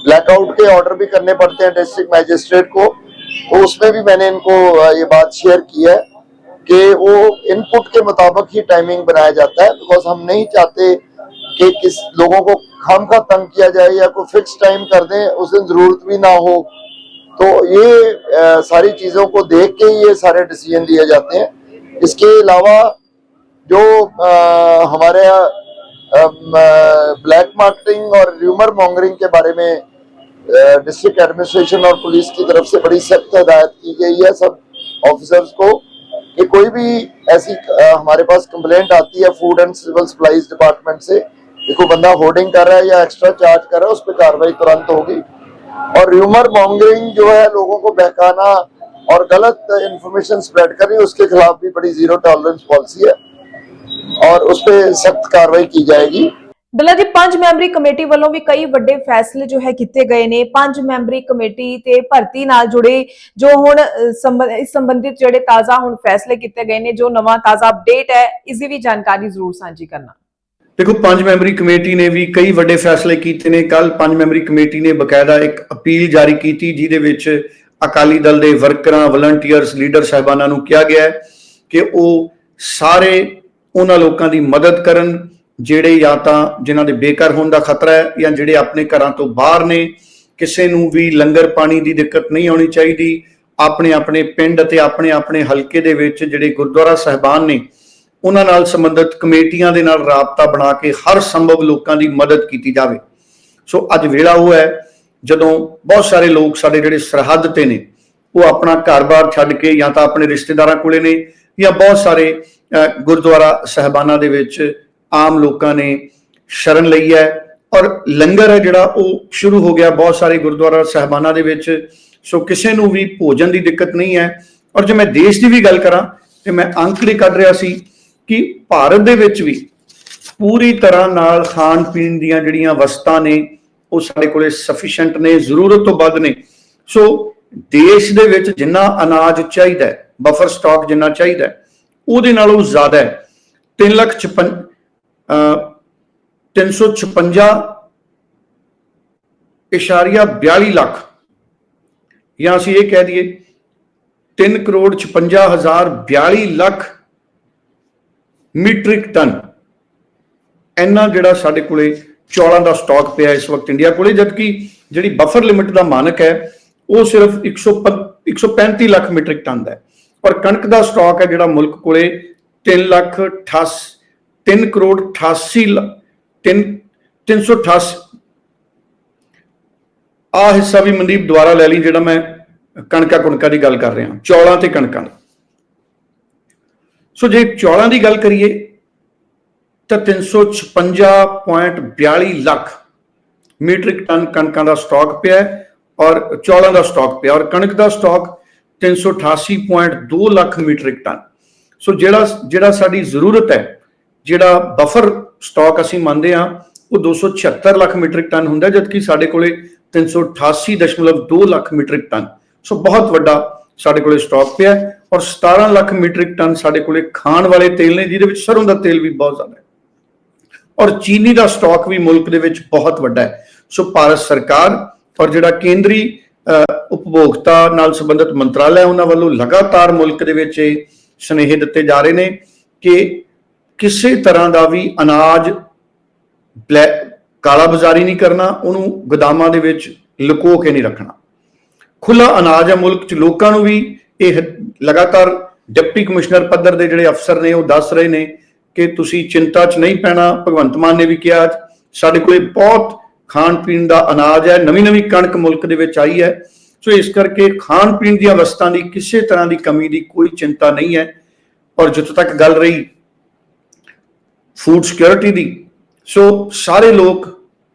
ब्लैकआउट के ऑर्डर भी करने पड़ते हैं डिस्ट्रिक्ट मैजिस्ट्रेट को। तो उसमें भी मैंने इनको ये बात शेयर की है कि वो इनपुट के मुताबिक ही टाइमिंग बनाया जाता है बिकॉज़ हम नहीं चाहते कि किस लोगों को खाम का तंग किया जाए या कोई फिक्स टाइम कर दें उस दिन ज़रूरत भी ना हो। तो ये अ, सारी चीज़ों को देख के ही ये सारे डिसीज़न लिए जाते हैं। इसके अलावा जो अ, हमारे ब्लैक मार्केटिंग और र्यूमर मॉन्गरिंग के बारे में डिस्ट्रिक्ट एडमिनिस्ट्रेशन और पुलिस की तरफ़ से बड़ी सख्त हदायत की गई है सब ऑफिसर्स को कि कोई भी ऐसी अ, हमारे पास कंप्लेंट आती है food and civil supplies department से कि कोई बंदा होर्डिंग कर रहा है या एक्स्ट्रा चार्ज कर रहा है उस पर कार्रवाई तुरंत होगी। और र्यूमर मॉन्गरिंग जो है लोगों को बहकाना और गलत इंफॉर्मेशन स्प्रेड करनी उसके खिलाफ भी बड़ी ज़ीरो टॉलरेंस पॉलिसी है। और उस पर सख्त कार्रवाई की जाएगी ਡੱਲਾ ਜੀ ਪੰਜ ਮੈਂਬਰੀ ਕਮੇਟੀ ਵੱਲੋਂ ਵੀ ਕਈ ਵੱਡੇ ਫੈਸਲੇ ਜੋ ਹੈ ਕੀਤੇ ਗਏ ਨੇ ਪੰਜ ਮੈਂਬਰੀ ਕਮੇਟੀ ਤੇ ਭਰਤੀ ਨਾਲ ਜੁੜੇ ਜੋ ਹੁਣ ਅ, ਸੰਬ- ਇਸ ਸੰਬੰਧਿਤ ਜਿਹੜੇ ਤਾਜ਼ਾ ਹੁਣ ਫੈਸਲੇ ਕੀਤੇ ਗਏ ਨੇ ਜੋ ਨਵਾਂ ਤਾਜ਼ਾ ਅਪਡੇਟ ਹੈ ਇਸ ਦੀ ਵੀ ਜਾਣਕਾਰੀ ਜ਼ਰੂਰ ਸਾਂਝੀ ਕਰਨਾ ਦੇਖੋ ਪੰਜ ਮੈਂਬਰੀ ਕਮੇਟੀ ਨੇ ਵੀ ਕਈ ਵੱਡੇ ਫੈਸਲੇ ਕੀਤੇ ਨੇ ਕੱਲ ਪੰਜ ਮੈਂਬਰੀ ਕਮੇਟੀ ਨੇ ਬਕਾਇਦਾ ਇੱਕ ਅਪੀਲ ਜਾਰੀ ਕੀਤੀ ਜਿਹਦੇ ਵਿੱਚ ਅਕਾਲੀ ਦਲ ਦੇ ਵਰਕਰਾਂ ਵਲੰਟੀਅਰਸ ਲੀਡਰ ਸਾਹਿਬਾਨਾਂ ਨੂੰ ਕਿਹਾ ਗਿਆ ਹੈ ਕਿ ਉਹ ਸਾਰੇ ਉਹਨਾਂ ਲੋਕਾਂ ਦੀ ਮਦਦ ਕਰਨ, ਜਿਹੜੇ ਜਾਂ ਤਾਂ ਜਿਨ੍ਹਾਂ ਦੇ ਬੇਘਰ ਹੋਣ ਦਾ ਖਤਰਾ ਹੈ ਜਾਂ ਜਿਹੜੇ ਆਪਣੇ ਘਰਾਂ ਤੋਂ ਬਾਹਰ ਨੇ, ਕਿਸੇ ਨੂੰ ਵੀ ਲੰਗਰ ਪਾਣੀ ਦੀ ਦਿੱਕਤ ਨਹੀਂ ਆਉਣੀ ਚਾਹੀਦੀ। ਆਪਣੇ ਆਪਣੇ ਪਿੰਡ ਅਤੇ ਆਪਣੇ ਆਪਣੇ ਹਲਕੇ ਦੇ ਵਿੱਚ ਜਿਹੜੇ ਗੁਰਦੁਆਰਾ ਸਾਹਿਬਾਨ ਨੇ, ਉਹਨਾਂ ਨਾਲ ਸੰਬੰਧਿਤ ਕਮੇਟੀਆਂ ਦੇ ਨਾਲ ਰਾਬਤਾ ਬਣਾ ਕੇ ਹਰ ਸੰਭਵ ਲੋਕਾਂ ਦੀ ਮਦਦ ਕੀਤੀ ਜਾਵੇ। ਸੋ ਅੱਜ ਵੇਲਾ ਉਹ ਹੈ, ਜਦੋਂ ਬਹੁਤ ਸਾਰੇ ਲੋਕ ਸਾਡੇ ਜਿਹੜੇ ਸਰਹੱਦ ਤੇ ਨੇ, ਉਹ ਆਪਣਾ ਘਰ-ਬਾਰ ਛੱਡ ਕੇ ਜਾਂ ਤਾਂ ਆਪਣੇ ਰਿਸ਼ਤੇਦਾਰਾਂ ਕੋਲੇ ਨੇ ਜਾਂ ਬਹੁਤ ਸਾਰੇ ਗੁਰਦੁਆਰਾ ਸਹਿਬਾਨਾਂ ਦੇ ਵਿੱਚ ਆਮ ਲੋਕਾਂ ਨੇ ਸ਼ਰਨ ਲਈ ਹੈ ਔਰ ਲੰਗਰ ਹੈ ਜਿਹੜਾ ਉਹ ਸ਼ੁਰੂ ਹੋ ਗਿਆ ਬਹੁਤ ਸਾਰੇ ਗੁਰਦੁਆਰਾ ਸਹਿਬਾਨਾਂ ਦੇ ਵਿੱਚ। ਸੋ ਕਿਸੇ ਨੂੰ ਵੀ ਭੋਜਨ ਦੀ ਦਿੱਕਤ ਨਹੀਂ ਹੈ। ਔਰ ਜੇ ਮੈਂ ਦੇਸ਼ ਦੀ ਵੀ ਗੱਲ ਕਰਾਂ, ਤੇ ਮੈਂ ਅੰਕੜੇ ਕੱਢ ਰਿਹਾ ਸੀ ਕਿ ਭਾਰਤ ਦੇ ਵਿੱਚ ਵੀ ਪੂਰੀ ਤਰ੍ਹਾਂ ਨਾਲ ਖਾਣ ਪੀਣ ਦੀਆਂ ਜਿਹੜੀਆਂ ਵਸਤਾਂ ਨੇ, ਉਹ ਸਾਡੇ ਕੋਲੇ ਸਫੀਸ਼ੀਐਂਟ ਨੇ, ਜ਼ਰੂਰਤ ਤੋਂ ਵੱਧ ਨੇ। ਸੋ ਦੇਸ਼ ਦੇ ਵਿੱਚ ਜਿੰਨਾ ਅਨਾਜ ਚਾਹੀਦਾ ਹੈ ਬਫਰ ਸਟਾਕ ਜਿੰਨਾ ਚਾਹੀਦਾ ਹੈ ਉਹਦੇ ਨਾਲੋਂ ਜ਼ਿਆਦਾ ਹੈ। 3 ਲੱਖ 56 ਅ 356 ਇਸ਼ਾਰੀਆ 42 ਲੱਖ। ਜਾਂ ਅਸੀਂ ਇਹ ਕਹਿ ਦਈਏ 3 ਕਰੋੜ 56 ਹਜ਼ਾਰ 42 ਲੱਖ ਮੀਟ੍ਰਿਕ ਟਨ। ਇੰਨਾ ਜਿਹੜਾ ਸਾਡੇ ਕੋਲੇ ਚੌਲਾਂ ਦਾ ਸਟਾਕ ਪਿਆ ਇਸ ਵਕਤ ਇੰਡੀਆ ਕੋਲੇ, ਜਦਕਿ ਜਿਹੜੀ ਬਫਰ ਲਿਮਿਟ ਦਾ ਮਾਨਕ ਹੈ, ਉਹ ਸਿਰਫ 100 135 ਲੱਖ ਮੀਟ੍ਰਿਕ ਟਨ ਦਾ ਹੈ। ਔਰ ਕਣਕ ਦਾ ਸਟਾਕ ਹੈ ਜਿਹੜਾ ਮੁਲਕ ਕੋਲੇ 3 ਲੱਖ 88 3 ਕਰੋੜ 88 ਲ- ਤਿੰਨ 388 ਆ ਹਿੱਸਾ ਵੀ ਮਨਦੀਪ ਦੁਆਰਾ ਲੈ ਲਈ ਜਿਹੜਾ ਮੈਂ ਕਣਕਾਂ ਕੁਣਕਾਂ ਦੀ ਗੱਲ ਕਰ ਰਿਹਾ, ਚੌਲਾਂ ਤੇ ਕਣਕਾਂ ਦੀ। ਸੋ ਜੇ ਚੌਲਾਂ ਦੀ ਗੱਲ ਕਰੀਏ, ਤਾਂ 356.42 ਲੱਖ ਮੀਟ੍ਰਿਕ ਟਨ ਕਣਕਾਂ ਦਾ ਸਟਾਕ ਪਿਆ ਔਰ ਚੌਲਾਂ ਦਾ ਸਟਾਕ ਪਿਆ ਔਰ ਕਣਕ ਦਾ stock 388.2 lakh metric tonne. So ਜਿਹੜਾ ਜਿਹੜਾ ਸਾਡੀ ਜ਼ਰੂਰਤ ਹੈ, ਜਿਹੜਾ ਬਫਰ ਸਟਾਕ ਅਸੀਂ ਮੰਨਦੇ ਹਾਂ, ਉਹ 276 ਲੱਖ ਮੀਟ੍ਰਿਕ ਟਨ ਹੁੰਦਾ, ਜਦਕਿ ਸਾਡੇ ਕੋਲੇ 388.2 ਲੱਖ ਮੀਟ੍ਰਿਕ ਟਨ। ਸੋ ਬਹੁਤ ਵੱਡਾ ਸਾਡੇ ਕੋਲੇ ਸਟਾਕ ਪਿਆ ਔਰ 17 ਲੱਖ ਮੀਟ੍ਰਿਕ ਟਨ ਸਾਡੇ ਕੋਲੇ ਖਾਣ ਵਾਲੇ ਤੇਲ ਨੇ, ਜਿਹਦੇ ਵਿੱਚ ਸਰੋਂ ਦਾ ਤੇਲ ਵੀ ਬਹੁਤ ਜ਼ਿਆਦਾ ਹੈ। ਔਰ ਚੀਨੀ ਦਾ ਸਟਾਕ ਵੀ ਮੁਲਕ ਦੇ ਵਿੱਚ ਬਹੁਤ ਵੱਡਾ ਹੈ। ਸੋ ਭਾਰਤ ਸਰਕਾਰ ਔਰ ਜਿਹੜਾ ਕੇਂਦਰੀ ਉਪਭੋਗਤਾ ਨਾਲ ਸੰਬੰਧਿਤ ਮੰਤਰਾਲਾ ਉਹਨਾਂ ਵੱਲੋਂ ਲਗਾਤਾਰ ਮੁਲਕ ਦੇ ਵਿੱਚ ਇਹ ਸੁਨੇਹੇ ਦਿੱਤੇ ਜਾ ਰਹੇ ਨੇ ਕਿ ਕਿਸੇ ਤਰ੍ਹਾਂ ਦਾ ਵੀ ਅਨਾਜ ਬਲੈਕ ਕਾਲਾ ਬਾਜ਼ਾਰੀ ਨਹੀਂ ਕਰਨਾ, ਉਹਨੂੰ ਗੋਦਾਮਾਂ ਦੇ ਵਿੱਚ ਲੁਕੋ ਕੇ ਨਹੀਂ ਰੱਖਣਾ। ਖੁੱਲਾ ਅਨਾਜ ਹੈ ਮੁਲਕ 'ਚ, ਲੋਕਾਂ ਨੂੰ ਵੀ ਇਹ ਲਗਾਤਾਰ ਡਿਪਟੀ ਕਮਿਸ਼ਨਰ ਪੱਧਰ ਦੇ ਜਿਹੜੇ ਅਫਸਰ ਨੇ, ਉਹ ਦੱਸ ਰਹੇ ਨੇ ਕਿ ਤੁਸੀਂ ਚਿੰਤਾ 'ਚ ਨਹੀਂ ਪੈਣਾ। ਭਗਵੰਤ ਮਾਨ ਨੇ ਵੀ ਕਿਹਾ, ਸਾਡੇ ਕੋਲੇ ਬਹੁਤ ਖਾਣ ਪੀਣ ਦਾ ਅਨਾਜ ਹੈ, ਨਵੀਂ ਨਵੀਂ ਕਣਕ ਮੁਲਕ ਦੇ ਵਿੱਚ ਆਈ ਹੈ। ਸੋ ਇਸ ਕਰਕੇ ਖਾਣ ਪੀਣ ਦੀਆਂ ਵਸਤਾਂ ਦੀ ਕਿਸੇ ਤਰ੍ਹਾਂ ਦੀ ਕਮੀ ਦੀ ਕੋਈ ਚਿੰਤਾ ਨਹੀਂ ਹੈ। ਔਰ ਜਿੱਥੋਂ ਤੱਕ ਗੱਲ ਰਹੀ ਫੂਡ ਸਿਕਿਉਰਿਟੀ ਦੀ, ਸੋ ਸਾਰੇ ਲੋਕ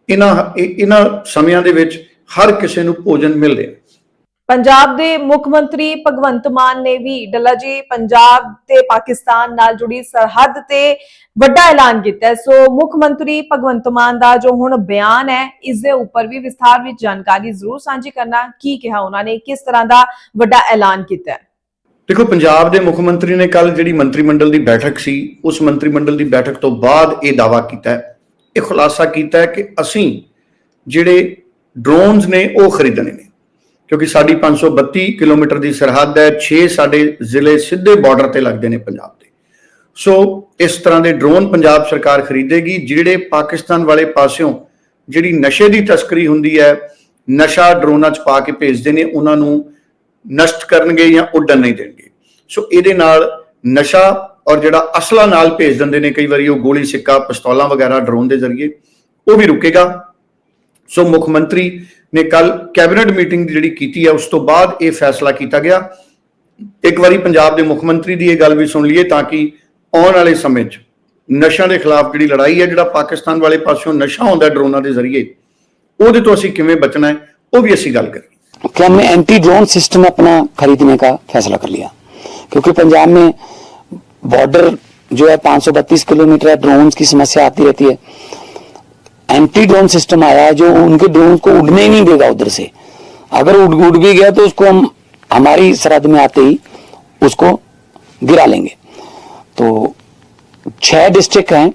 ਇਹਨਾਂ ਇਹਨਾਂ ਸਮਿਆਂ ਦੇ ਵਿੱਚ ਹਰ ਕਿਸੇ ਨੂੰ ਭੋਜਨ ਮਿਲ ਰਿਹਾ ਪੰਜਾਬ ਦੇ ਮੁੱਖ ਮੰਤਰੀ ਭਗਵੰਤ ਮਾਨ ਨੇ ਵੀ ਡੱਲਾ ਜੀ ਪੰਜਾਬ ਤੇ ਪਾਕਿਸਤਾਨ ਨਾਲ ਜੁੜੀ ਸਰਹੱਦ ਤੇ ਵੱਡਾ ਐਲਾਨ ਕੀਤਾ ਸੋ ਮੁੱਖ ਮੰਤਰੀ ਭਗਵੰਤ ਮਾਨ ਦਾ ਜੋ ਹੁਣ ਬਿਆਨ ਹੈ, ਇਸ ਦੇ ਉੱਪਰ ਵੀ ਵਿਸਥਾਰ ਵਿੱਚ ਜਾਣਕਾਰੀ ਜ਼ਰੂਰ ਸਾਂਝੀ ਕਰਨਾ। ਕੀ ਕਿਹਾ ਉਹਨਾਂ ਨੇ? ਕਿਸ ਤਰ੍ਹਾਂ ਦਾ ਵੱਡਾ ਐਲਾਨ ਕੀਤਾ ਹੈ? ਦੇਖੋ, ਪੰਜਾਬ ਦੇ ਮੁੱਖ ਮੰਤਰੀ ਨੇ ਕੱਲ ਜਿਹੜੀ ਮੰਤਰੀ ਮੰਡਲ ਦੀ ਬੈਠਕ ਸੀ, ਉਸ ਮੰਤਰੀ ਮੰਡਲ ਦੀ ਬੈਠਕ ਤੋਂ ਬਾਅਦ ਇਹ ਦਾਵਾ ਕੀਤਾ ਹੈ। ਇਹ ਖੁਲਾਸਾ ਕੀਤਾ ਹੈ ਕਿ ਅਸੀਂ ਜਿਹੜੇ ਡਰੋਨਸ ਨੇ, ਉਹ ਖਰੀਦਣੇ ਨੇ। ਕਿਉਂਕਿ ਸਾਡੀ 532 ਕਿਲੋਮੀਟਰ ਦੀ ਸਰਹੱਦ ਹੈ 6 ਸਾਡੇ ਜ਼ਿਲ੍ਹੇ ਸਿੱਧੇ ਬਾਰਡਰ ਤੇ ਲੱਗਦੇ ਨੇ ਪੰਜਾਬ ਦੇ। ਸੋ ਇਸ ਤਰ੍ਹਾਂ ਦੇ ਡਰੋਨ ਪੰਜਾਬ ਸਰਕਾਰ ਖਰੀਦੇਗੀ, ਜਿਹੜੇ ਪਾਕਿਸਤਾਨ ਵਾਲੇ ਪਾਸਿਓਂ ਜਿਹੜੀ ਨਸ਼ੇ ਦੀ ਤਸਕਰੀ ਹੁੰਦੀ ਹੈ, ਨਸ਼ਾ ਡਰੋਨਾਂ 'ਚ ਪਾ ਕੇ ਭੇਜਦੇ ਨੇ, ਉਹਨਾਂ ਨੂੰ ਨਸ਼ਟ ਕਰਨਗੇ ਜਾਂ ਉੱਡਣ ਨਹੀਂ ਦੇਣਗੇ। ਸੋ ਇਹਦੇ ਨਾਲ ਨਸ਼ਾ ਔਰ ਜਿਹੜਾ ਅਸਲਾ ਨਾਲ ਭੇਜ ਦਿੰਦੇ ਨੇ, ਕਈ ਵਾਰੀ ਉਹ ਗੋਲੀ ਸਿੱਕਾ, ਪਿਸਤੌਲਾਂ ਵਗੈਰਾ ਡਰੋਨ ਦੇ ਜ਼ਰੀਏ, ਉਹ ਵੀ ਰੁਕੇਗਾ। ਸੋ ਮੁੱਖ ਮੰਤਰੀ ਨੇ ਕੱਲ ਕੈਬਨਿਟ ਮੀਟਿੰਗ ਜਿਹੜੀ ਕੀਤੀ ਹੈ ਉਸ ਤੋਂ ਬਾਅਦ ਇਹ ਫੈਸਲਾ ਕੀਤਾ ਗਿਆ ਇੱਕ ਵਾਰੀ ਪੰਜਾਬ ਦੇ ਮੁੱਖ ਮੰਤਰੀ ਦੀ ਇਹ ਗੱਲ ਵੀ ਸੁਣ ਲਈਏ ਤਾਂ ਕਿ ਆਉਣ ਵਾਲੇ ਸਮੇਂ 'ਚ ਨਸ਼ਿਆਂ ਦੇ ਖਿਲਾਫ ਜਿਹੜੀ ਲੜਾਈ ਹੈ ਜਿਹੜਾ ਪਾਕਿਸਤਾਨ ਵਾਲੇ ਪਾਸਿਓਂ ਨਸ਼ਾ ਹੁੰਦਾ ਡਰੋਨਾਂ ਦੇ ਜ਼ਰੀਏ ਉਹਦੇ ਤੋਂ ਅਸੀਂ ਕਿਵੇਂ ਬਚਣਾ ਹੈ ਉਹ ਵੀ ਅਸੀਂ ਗੱਲ ਕਰੀਏ कि हमने एंटी ड्रोन सिस्टम अपना खरीदने का फैसला कर लिया क्योंकि पंजाब में बॉर्डर जो है 532 किलोमीटर है ड्रोन की समस्या आती रहती है एंटी ड्रोन सिस्टम आया है जो उनके ड्रोन को उड़ने ही नहीं देगा उधर से। अगर उड़ उड़ भी गया तो उसको हम, हमारी सरहद में आते ही उसको गिरा लेंगे। तो छह डिस्ट्रिक्ट हैं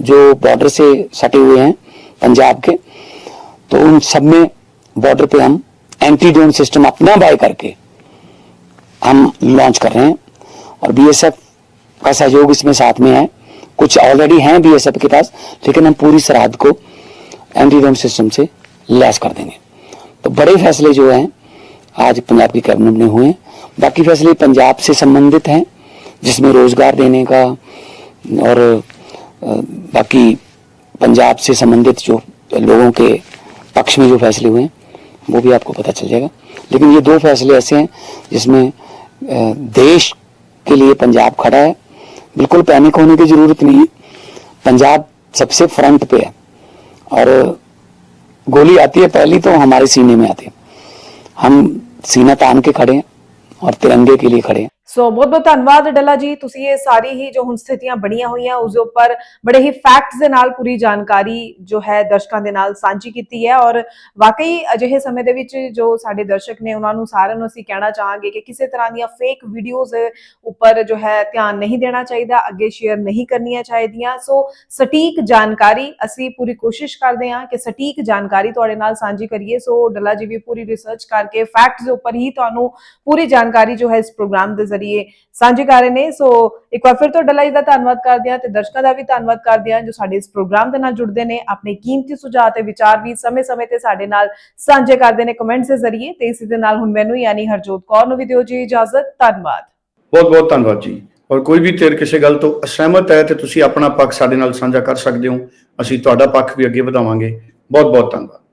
जो बॉर्डर से सटे हुए हैं पंजाब के। तो उन सब में बॉर्डर पे हम एंटी ड्रोन सिस्टम अपना बाय करके हम लॉन्च कर रहे हैं। और बीएसएफ का सहयोग इसमें साथ में है। कुछ ऑलरेडी हैं बीएसएफ के पास, लेकिन हम पूरी सरहद को एंटी ड्रोन सिस्टम से लैस कर देंगे। तो बड़े फैसले जो हैं, आज पंजाब की कैबिनेट में हुए हैं। बाकी फैसले पंजाब से संबंधित हैं, जिसमें रोज़गार देने का और बाकी पंजाब से संबंधित जो लोगों के पक्ष में जो फैसले हुए हैं, वो भी आपको पता चल जाएगा। लेकिन ये दो फैसले ऐसे हैं, जिसमें देश के लिए पंजाब खड़ा है बिल्कुल पैनिक होने की ज़रूरत नहीं है। पंजाब सबसे फ्रंट पे है। और गोली आती है, पहली तो हमारे सीने में आती है। हम सीना तान के खड़े हैं और तिरंगे के लिए खड़े हैं। ਸੋ ਬਹੁਤ ਬਹੁਤ ਧੰਨਵਾਦ ਡੱਲਾ ਜੀ। ਤੁਸੀਂ ਇਹ ਸਾਰੀ ਹੀ ਜੋ ਹੁਣ ਸਥਿਤੀਆਂ ਬਣੀਆਂ ਹੋਈਆਂ ਉਸ ਦੇ ਉੱਪਰ ਬੜੇ ਹੀ ਫੈਕਟਸ ਦੇ ਨਾਲ ਪੂਰੀ ਜਾਣਕਾਰੀ ਜੋ ਹੈ ਦਰਸ਼ਕਾਂ ਦੇ ਨਾਲ ਸਾਂਝੀ ਕੀਤੀ ਹੈ ਔਰ ਵਾਕਈ ਅਜਿਹੇ ਸਮੇਂ ਦੇ ਵਿੱਚ ਜੋ ਸਾਡੇ ਦਰਸ਼ਕ ਨੇ ਉਹਨਾਂ ਨੂੰ ਸਾਰਿਆਂ ਨੂੰ ਅਸੀਂ ਕਹਿਣਾ ਚਾਹਾਂਗੇ ਕਿ ਕਿਸੇ ਤਰ੍ਹਾਂ ਦੀਆਂ ਫੇਕ ਵੀਡੀਓਜ਼ ਉੱਪਰ ਜੋ ਹੈ ਧਿਆਨ ਨਹੀਂ ਦੇਣਾ ਚਾਹੀਦਾ, ਅੱਗੇ ਸ਼ੇਅਰ ਨਹੀਂ ਕਰਨੀਆਂ ਚਾਹੀਦੀਆਂ। ਸੋ ਸਟੀਕ ਜਾਣਕਾਰੀ ਅਸੀਂ ਪੂਰੀ ਕੋਸ਼ਿਸ਼ ਕਰਦੇ ਹਾਂ ਕਿ ਸਟੀਕ ਜਾਣਕਾਰੀ ਤੁਹਾਡੇ ਨਾਲ ਸਾਂਝੀ ਕਰੀਏ। ਸੋ ਡੱਲਾ ਜੀ ਵੀ ਪੂਰੀ ਰਿਸਰਚ ਕਰਕੇ ਫੈਕਟਸ ਦੇ ਉੱਪਰ ਹੀ ਤੁਹਾਨੂੰ ਪੂਰੀ ਜਾਣਕਾਰੀ ਜੋ ਹੈ ਇਸ ਪ੍ਰੋਗਰਾਮ ਦੇ ਜ਼ਰੀਏ ਸਾਂਝੀ ਕਰ ਰਹੇ ਨੇ। ਸੋ ਇੱਕ ਵਾਰ ਫਿਰ ਤੋਂ ਡੱਲਾ ਦਾ ਧੰਨਵਾਦ ਕਰਦੇ ਹਾਂ ਤੇ ਦਰਸ਼ਕਾਂ ਦਾ ਵੀ ਧੰਨਵਾਦ ਕਰਦੇ ਹਾਂ ਜੋ ਸਾਡੇ ਇਸ ਪ੍ਰੋਗਰਾਮ ਦੇ ਨਾਲ ਜੁੜਦੇ ਨੇ। ਆਪਣੇ ਕੀਮਤੀ ਸੁਝਾਅ ਤੇ ਵਿਚਾਰ ਵੀ ਸਮੇਂ-ਸਮੇਂ ਤੇ ਸਾਡੇ ਨਾਲ ਸਾਂਝੇ ਕਰਦੇ ਨੇ ਕਮੈਂਟਸ ਦੇ ਜ਼ਰੀਏ। ਤੇ ਇਸੇ ਦੇ ਨਾਲ ਹੁਣ ਮੈਨੂੰ ਯਾਨੀ ਹਰਜੋਤ ਕੌਰ ਨੂੰ ਵੀ ਦਿਓ ਜੀ ਇਜਾਜ਼ਤ। ਧੰਨਵਾਦ। ਬਹੁਤ ਬਹੁਤ ਧੰਨਵਾਦ ਜੀ। ਔਰ ਕੋਈ ਵੀ ਧਿਰ ਕਿਸੇ ਗੱਲ ਤੋਂ ਅਸਹਿਮਤ ਹੈ ਤੇ ਤੁਸੀਂ ਆਪਣਾ ਪੱਖ ਸਾਡੇ ਨਾਲ ਸਾਂਝਾ ਕਰ ਸਕਦੇ ਹੋ। ਅਸੀਂ ਤੁਹਾਡਾ ਪੱਖ ਵੀ ਅੱਗੇ ਵਧਾਵਾਂਗੇ। ਬਹੁਤ ਬਹੁਤ ਧੰਨਵਾਦ।